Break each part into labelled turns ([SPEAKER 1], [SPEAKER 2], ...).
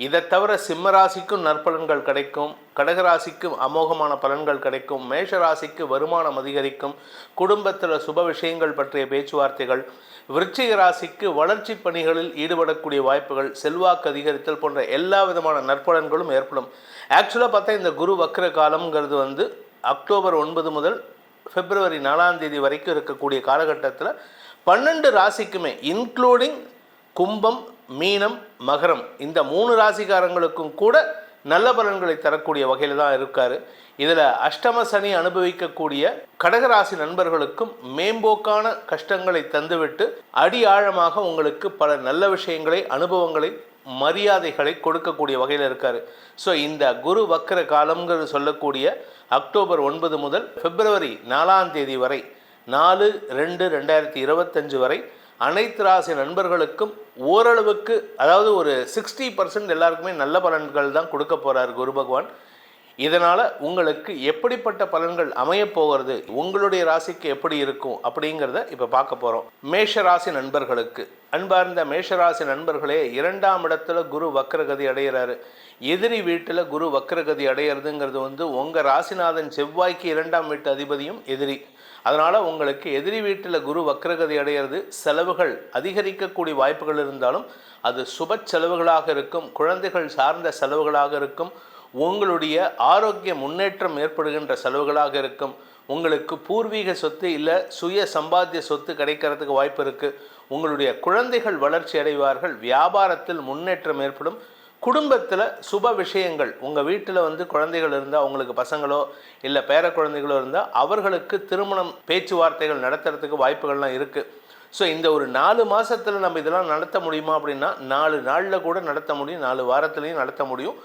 [SPEAKER 1] இதை தவிர சிம்மராசிக்கும் நற்பலன்கள் கிடைக்கும் கடகராசிக்கும் அமோகமான பலன்கள் கிடைக்கும் மேஷராசிக்கு வருமானம் அதிகரிக்கும் குடும்பத்தில் சுப விஷயங்கள் பற்றிய பேச்சுவார்த்தைகள் விருச்சிக ராசிக்கு வளர்ச்சி பணிகளில் ஈடுபடக்கூடிய வாய்ப்புகள் செல்வாக்கு அதிகரித்தல் போன்ற எல்லா விதமான நற்பலன்களும் ஏற்படும். ஆக்சுவலாக பார்த்தா இந்த குரு வக்ர காலம்ங்கிறது வந்து அக்டோபர் ஒன்பது முதல் பிப்ரவரி நாலாம் தேதி வரைக்கும் இருக்கக்கூடிய காலகட்டத்தில் பன்னெண்டு ராசிக்குமே இன்க்ளூடிங் கும்பம் மீனம் மகரம் இந்த மூணு ராசிக்காரங்களுக்கும் கூட நல்ல பலன்களை தரக்கூடிய வகையில் தான் இருக்கார். இதில் அஷ்டம சனி அனுபவிக்கக்கூடிய கடகராசி நண்பர்களுக்கும் மேம்போக்கான கஷ்டங்களை தந்துவிட்டு அடி ஆழமாக உங்களுக்கு பல நல்ல விஷயங்களை அனுபவங்களை மரியாதைகளை கொடுக்கக்கூடிய வகையில் இருக்கார். ஸோ இந்த குரு வக்கர காலம்ங்கிறது சொல்லக்கூடிய அக்டோபர் ஒன்பது முதல் பிப்ரவரி நாலாம் தேதி வரை நாலு ரெண்டு ரெண்டாயிரத்தி இருபத்தஞ்சு வரை அனைத்து ராசி நண்பர்களுக்கும் ஓரளவுக்கு அதாவது ஒரு சிக்ஸ்டி பர்சன்ட் எல்லாருக்குமே நல்ல பலன்கள் தான் கொடுக்க போகிறார் குரு பகவான். இதனால் உங்களுக்கு எப்படிப்பட்ட பலன்கள் அமையப் போகிறது உங்களுடைய ராசிக்கு எப்படி இருக்கும் அப்படிங்கிறத இப்போ பார்க்க போகிறோம் மேஷ ராசி நண்பர்களுக்கு அன்பார்ந்த மேஷராசி நண்பர்களே இரண்டாம் இடத்துல குரு வக்ரகதி அடைகிறாரு எதிரி வீட்டில் குரு வக்ரகதி அடையிறதுங்கிறது வந்து உங்கள் ராசிநாதன் செவ்வாய்க்கு இரண்டாம் வீட்டு அதிபதியும் எதிரி. அதனால் உங்களுக்கு எதிரி வீட்டில் குரு வக்ரகதி அடையிறது செலவுகள் அதிகரிக்கக்கூடிய வாய்ப்புகள் இருந்தாலும் அது சுப செலவுகளாக இருக்கும் குழந்தைகள் சார்ந்த செலவுகளாக இருக்கும் உங்களுடைய ஆரோக்கிய முன்னேற்றம் ஏற்படுகின்ற செலவுகளாக இருக்கும் உங்களுக்கு பூர்வீக சொத்து இல்லை சுய சம்பாத்திய சொத்து கிடைக்கிறதுக்கு வாய்ப்பு இருக்குது உங்களுடைய குழந்தைகள் வளர்ச்சி அடைவார்கள் வியாபாரத்தில் முன்னேற்றம் ஏற்படும் குடும்பத்தில் சுப விஷயங்கள் உங்கள் வீட்டில் வந்து குழந்தைகள் இருந்தால் அவங்களுக்கு பசங்களோ இல்லை பேர குழந்தைகளோ இருந்தால் அவர்களுக்கு திருமணம் பேச்சுவார்த்தைகள் நடத்துறதுக்கு வாய்ப்புகள்லாம் இருக்குது ஸோ இந்த ஒரு நாலு மாதத்தில் நம்ம இதெல்லாம் நடத்த முடியுமா அப்படின்னா நாலு நாளில் கூட நடத்த முடியும் நாலு வாரத்துலேயும் நடத்த முடியும்.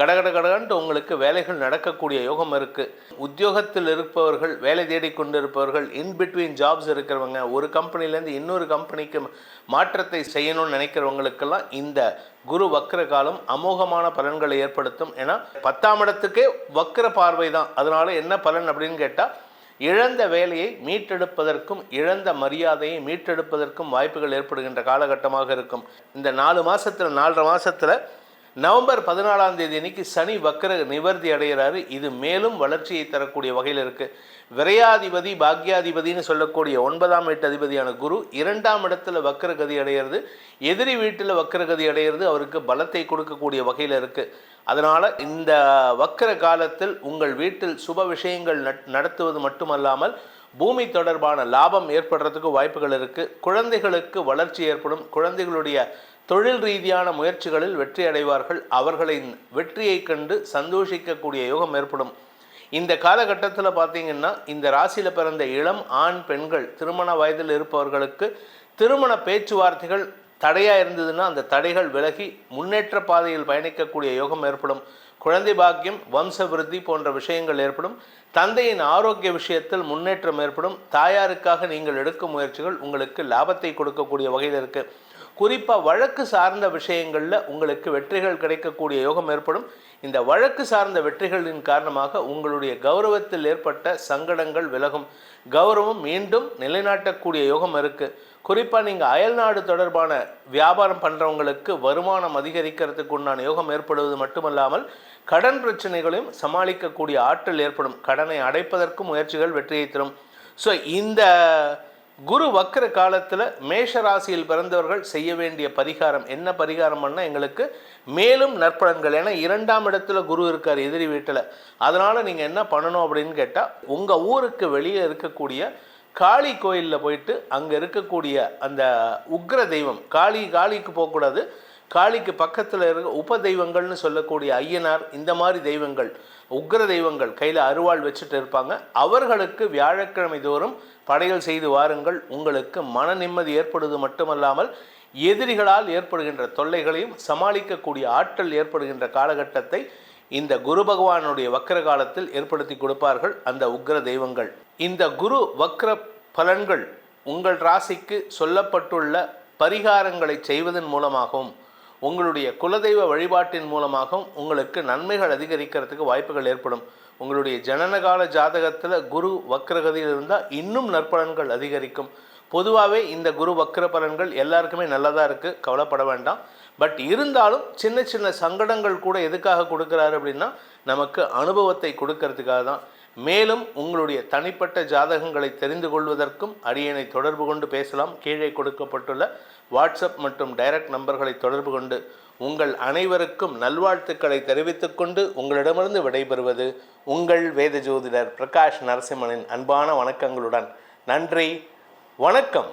[SPEAKER 1] கடகட கடகன்ட்டு உங்களுக்கு வேலைகள் நடக்கக்கூடிய யோகம் இருக்குது உத்தியோகத்தில் இருப்பவர்கள் வேலை தேடிக்கொண்டு இருப்பவர்கள் இன் பிட்வீன் ஜாப்ஸ் இருக்கிறவங்க ஒரு கம்பெனிலேருந்து இன்னொரு கம்பெனிக்கு மாற்றத்தை செய்யணும்னு நினைக்கிறவங்களுக்கெல்லாம் இந்த குரு வக்ர காலம் அமோகமான பலன்களை ஏற்படுத்தும். ஏன்னா பத்தாம் இடத்துக்கே வக்ர பார்வை தான். அதனால் என்ன பலன் அப்படின்னு கேட்டால் இழந்த வேலையை மீட்டெடுப்பதற்கும் இழந்த மரியாதையை மீட்டெடுப்பதற்கும் வாய்ப்புகள் ஏற்படுகின்ற காலகட்டமாக இருக்கும். இந்த நாலு மாதத்தில் நாலரை மாதத்தில் நவம்பர் பதினாலாம் தேதி அன்னைக்கு சனி வக்கர நிவர்த்தி அடைகிறாரு. இது மேலும் வளர்ச்சியை தரக்கூடிய வகையில் இருக்கு. விரையாதிபதி பாக்யாதிபதினு சொல்லக்கூடிய ஒன்பதாம் வீட்டு அதிபதியான குரு இரண்டாம் இடத்துல வக்கரகதி அடைகிறது எதிரி வீட்டில் வக்கரகதி அடைகிறது அவருக்கு பலத்தை கொடுக்கக்கூடிய வகையில் இருக்கு. அதனால் இந்த வக்கர காலத்தில் உங்கள் வீட்டில் சுப விஷயங்கள் நட்- நடத்துவது மட்டுமல்லாமல் பூமி தொடர்பான லாபம் ஏற்படுறதுக்கு வாய்ப்புகள் இருக்குது குழந்தைகளுக்கு வளர்ச்சி ஏற்படும். குழந்தைகளுடைய தொழில் ரீதியான முயற்சிகளில் வெற்றி அடைவார்கள். அவர்களின் வெற்றியை கண்டு சந்தோஷிக்கக்கூடிய யோகம் ஏற்படும். இந்த காலகட்டத்தில் பார்த்தீங்கன்னா இந்த ராசியில் பிறந்த இளம் ஆண் பெண்கள் திருமண வயதில் இருப்பவர்களுக்கு திருமண பேச்சுவார்த்தைகள் தடையாக இருந்ததுன்னா அந்த தடைகள் விலகி முன்னேற்ற பாதையில் பயணிக்கக்கூடிய யோகம் ஏற்படும். குழந்தை பாக்கியம் வம்ச விருத்தி போன்ற விஷயங்கள் ஏற்படும். தந்தையின் ஆரோக்கிய விஷயத்தில் முன்னேற்றம் ஏற்படும். தாயாருக்காக நீங்கள் எடுக்கும் முயற்சிகள் உங்களுக்கு லாபத்தை கொடுக்கக்கூடிய வகையில் இருக்குது குறிப்பாக வழக்கு சார்ந்த விஷயங்களில் உங்களுக்கு வெற்றிகள் கிடைக்கக்கூடிய யோகம் ஏற்படும். இந்த வழக்கு சார்ந்த வெற்றிகளின் காரணமாக உங்களுடைய கௌரவத்தில் ஏற்பட்ட சங்கடங்கள் விலகும். கௌரவம் மீண்டும் நிலைநாட்டக்கூடிய யோகம் இருக்குது குறிப்பாக நீங்கள் அயல்நாடு தொடர்பான வியாபாரம் பண்ணுறவங்களுக்கு வருமானம் அதிகரிக்கிறதுக்கு உண்டான யோகம் ஏற்படுவது மட்டுமல்லாமல் கடன் பிரச்சனைகளையும் சமாளிக்கக்கூடிய ஆற்றல் ஏற்படும். கடனை அடைப்பதற்கும் முயற்சிகள் வெற்றியை தரும். ஸோ இந்த குரு வக்கர காலத்தில் மேஷ ராசியில் பிறந்தவர்கள் செய்ய வேண்டிய பரிகாரம் என்ன பரிகாரம் பண்ணால் எங்களுக்கு மேலும் நற்பலன்கள். ஏன்னா இரண்டாம் இடத்துல குரு இருக்கார் எதிரி வீட்டில். அதனால் நீங்கள் என்ன பண்ணணும் அப்படின்னு கேட்டால் உங்கள் ஊருக்கு வெளியே இருக்கக்கூடிய காளி கோயிலில் போயிட்டு அங்கே இருக்கக்கூடிய அந்த உக்ர தெய்வம் காளி காளிக்கு போகக்கூடாது. காளிக்கு பக்கத்தில் இருக்க உப தெய்வங்கள்னு சொல்லக்கூடிய ஐயனார் இந்த மாதிரி தெய்வங்கள் உக்ர தெய்வங்கள் கையில் அருவாள் வச்சுட்டு இருப்பாங்க. அவர்களுக்கு வியாழக்கிழமை தோறும் படையல் செய்து வாருங்கள். உங்களுக்கு மன நிம்மதி ஏற்படுவது மட்டுமல்லாமல் எதிரிகளால் ஏற்படுகின்ற தொல்லைகளையும் சமாளிக்கக்கூடிய ஆற்றல் ஏற்படுகின்ற காலகட்டத்தை இந்த குரு பகவானுடைய வக்கர காலத்தில் ஏற்படுத்தி கொடுப்பார்கள் அந்த உக்ர தெய்வங்கள். இந்த குரு வக்ர பலன்கள் உங்கள் ராசிக்கு சொல்லப்பட்டுள்ள பரிகாரங்களை செய்வதன் மூலமாகவும் உங்களுடைய குலதெய்வ வழிபாட்டின் மூலமாகவும் உங்களுக்கு நன்மைகள் அதிகரிக்கிறதுக்கு வாய்ப்புகள் ஏற்படும். உங்களுடைய ஜனனகால ஜாதகத்தில் குரு வக்ரகதியில் இருந்தால் இன்னும் நற்பலன்கள் அதிகரிக்கும். பொதுவாகவே இந்த குரு வக்ர பலன்கள் எல்லாருக்குமே நல்லதாக இருக்குது கவலைப்பட வேண்டாம். பட் இருந்தாலும் சின்ன சின்ன சங்கடங்கள் கூட எதுக்காக கொடுக்குறாரு அப்படின்னா நமக்கு அனுபவத்தை கொடுக்கறதுக்காக தான் மேலும் உங்களுடைய தனிப்பட்ட ஜாதகங்களை தெரிந்து கொள்வதற்கும் அரியணை தொடர்பு கொண்டு பேசலாம். கீழே கொடுக்கப்பட்டுள்ள வாட்ஸ்அப் மற்றும் டைரக்ட் நம்பர்களை தொடர்பு கொண்டு உங்கள் அனைவருக்கும் நல்வாழ்த்துக்களை தெரிவித்துக்கொண்டு உங்களிடமிருந்து விடைபெறுவது உங்கள் வேத ஜோதிடர் பிரகாஷ் நரசிம்மனின் அன்பான வணக்கங்களுடன். நன்றி. வணக்கம்.